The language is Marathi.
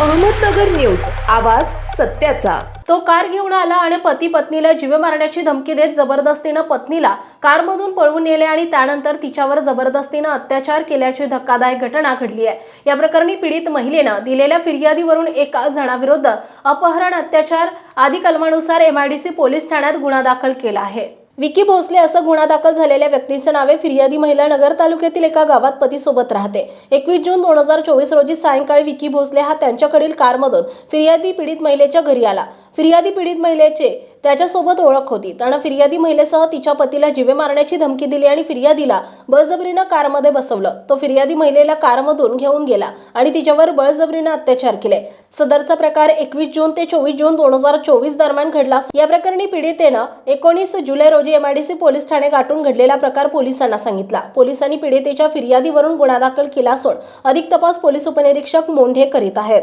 अहमदनगर न्यूज आवाज सत्याचा. तो कार घेऊन आला आणि पती पत्नीला जीवे मारण्याची धमकी देत जबरदस्तीनं पत्नीला कारमधून पळवून नेले आणि त्यानंतर तिच्यावर जबरदस्तीनं अत्याचार केल्याची धक्कादायक घटना घडली आहे. या प्रकरणी पीडित महिलेनं दिलेल्या फिर्यादीवरून एका जणाविरुद्ध अपहरण अत्याचार आदी कलमानुसार एमआयडीसी पोलीस ठाण्यात गुन्हा दाखल केला आहे. विकी भोसले असं गुन्हा दाखल झालेल्या व्यक्तीचं नावे फिर्यादी महिला नगर तालुक्यातील एका गावात पतीसोबत राहते. एकवीस जून दोन हजार चोवीस रोजी सायंकाळी विकी भोसले हा त्यांच्याकडील कारमधून फिर्यादी पीडित महिलेच्या घरी आला. फिर्यादी पीडित महिलेचे त्याच्यासोबत ओळख होती. त्यानं फिर्यादी महिलेसह तिच्या पतीला जिवे मारण्याची धमकी दिली आणि फिर्यादीला बळजबरीनं कारमध्ये बसवलं. तो फिर्यादी महिलेला कारमधून घेऊन गेला आणि तिच्यावर बळजबरीनं अत्याचार केले. सदरचा प्रकार एकवीस जून ते चोवीस जून दोन हजार चोवीस दरम्यान घडला या प्रकरणी पीडितेनं एकोणीस जुलै रोजी एमआयडीसी पोलीस ठाणे गाठून घडलेला प्रकार पोलिसांना सांगितला. पोलिसांनी पीडितेच्या फिर्यादीवरून गुन्हा दाखल केला असून अधिक तपास पोलीस उपनिरीक्षक मोंढे करीत आहेत.